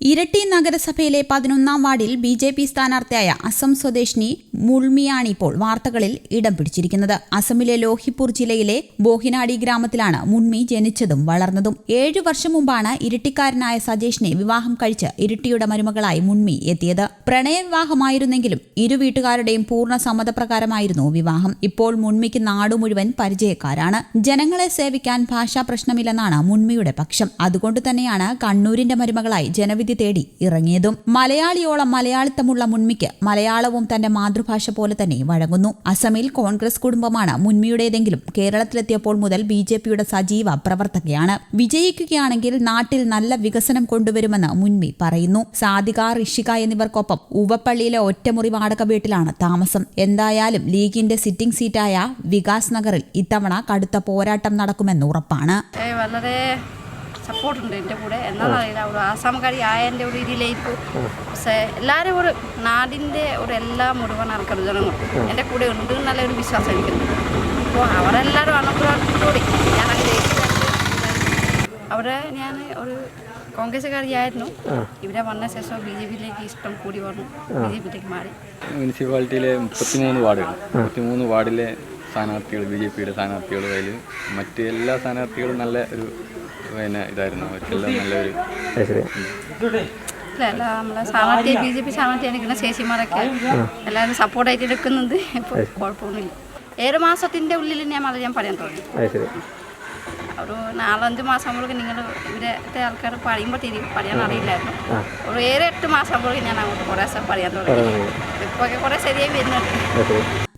ഇരട്ടി നഗരസഭയിലെ പതിനൊന്നാം വാർഡിൽ ബി ജെ പി സ്ഥാനാർത്ഥിയായ അസം സ്വദേശിനി മുൾമിയാണ് ഇപ്പോൾ വാർത്തകളിൽ ഇടം പിടിച്ചിരിക്കുന്നത്. അസമിലെ ലോഹിപൂർ ജില്ലയിലെ ബോഹിനാടി ഗ്രാമത്തിലാണ് മുൺമി ജനിച്ചതും വളർന്നതും. ഏഴു വർഷം മുമ്പാണ് ഇരട്ടിക്കാരനായ സജേഷിനെ വിവാഹം കഴിച്ച് ഇരട്ടിയുടെ മരുമകളായി മുൺമി എത്തിയത്. പ്രണയവിവാഹമായിരുന്നെങ്കിലും ഇരു വീട്ടുകാരുടെയും പൂർണ സമ്മതപ്രകാരമായിരുന്നു വിവാഹം. ഇപ്പോൾ മുൺമിക്ക് നാടു മുഴുവൻ പരിചയക്കാരാണ്. ജനങ്ങളെ സേവിക്കാൻ ഭാഷാ പ്രശ്നമില്ലെന്നാണ് മുൺമിയുടെ പക്ഷം. അതുകൊണ്ട് തന്നെയാണ് കണ്ണൂരിന്റെ മരുമകളായി ജനവിധി തേടി ഇറങ്ങിയതും. മലയാളിയോളം മലയാളിത്തമുള്ള മുൺമിക്ക് മലയാളവും തന്റെ മാതൃഭാഷ പോലെ തന്നെ വഴങ്ങുന്നു. അസമിൽ കോൺഗ്രസ് കുടുംബമാണ് മുൻമിയുടേതെങ്കിലും കേരളത്തിലെത്തിയപ്പോൾ മുതൽ ബി ജെ പിയുടെ സജീവ പ്രവർത്തകയാണ്. വിജയിക്കുകയാണെങ്കിൽ നാട്ടിൽ നല്ല വികസനം കൊണ്ടുവരുമെന്ന് മുൻമി പറയുന്നു. സാധിക ഋഷിക എന്നിവർക്കൊപ്പം ഉവപ്പള്ളിയിലെ ഒറ്റമുറി വാടക വീട്ടിലാണ് താമസം. എന്തായാലും ലീഗിന്റെ സിറ്റിംഗ് സീറ്റായ വികാസ് നഗറിൽ ഇത്തവണ കടുത്ത പോരാട്ടം നടക്കുമെന്ന് ഉറപ്പാണ്. സപ്പോർട്ടുണ്ട് എന്റെ കൂടെ. എന്നാന്നറിയില്ല ഒരു ആസാംകാരി ആയതിന്റെ ഒരു ഇതിലായിരിക്കും പക്ഷേ എല്ലാവരും ഒരു നാടിന്റെ ഒരു എല്ലാ മുഴുവൻ ആൾക്കാർ ജനങ്ങൾ. എന്റെ കൂടെ ഉണ്ട് എന്നുള്ള ഒരു വിശ്വാസം എനിക്കുണ്ട്. അപ്പോൾ അവരെല്ലാവരും അനുഗ്രഹത്തോടെ ഞാൻ അവിടെ ഞാൻ ഒരു കോൺഗ്രസ്സുകാരിയായിരുന്നു. ഇവിടെ വന്ന ശേഷം ബി ജെ പിയിലേക്ക് ഇഷ്ടം കൂടി വന്നു. ബി ജെ പിയിലേക്ക് മാറി. മുനിസിപ്പാലിറ്റിയിലെ മുപ്പത്തിമൂന്ന് വാർഡുകൾ. മുപ്പത്തിമൂന്ന് വാർഡിലെ സ്ഥാനാർത്ഥികൾ ബി ജെ പിയുടെ സ്ഥാനാർത്ഥികൾ അതിൽ മറ്റ് എല്ലാ സ്ഥാനാർത്ഥികളും നല്ല ഒരു പിന്നെ ഇതായിരുന്നു. അവർക്കെല്ലാം നല്ലൊരു അല്ല നമ്മളെ സ്ഥാനാർത്ഥി ബി ജെ പി സ്ഥാനാർത്ഥിയാണ് നിൽക്കുന്ന ചേച്ചിമാരൊക്കെ എല്ലാവരും സപ്പോർട്ടായിട്ട് എടുക്കുന്നുണ്ട്. ഇപ്പോൾ കുഴപ്പമൊന്നുമില്ല. ഏഴ് മാസത്തിന്റെ ഉള്ളിൽ ഞാൻ മാത്രം ഞാൻ പറയാൻ തുടങ്ങി. ഒരു നാലഞ്ച് മാസം ആകുമ്പോഴേക്കും നിങ്ങൾ ഇവിടുത്തെ ആൾക്കാർ പറയുമ്പോൾ തിരി പറയാൻ അറിയില്ലായിരുന്നു. ഒരു ഏഴ് എട്ട് മാസം ആകുമ്പോഴേക്കും ഞാൻ അങ്ങോട്ട് കുറേ പറയാൻ തുടങ്ങി. ഇപ്പോൾ കുറേ ശരിയായി വരുന്നുണ്ട്.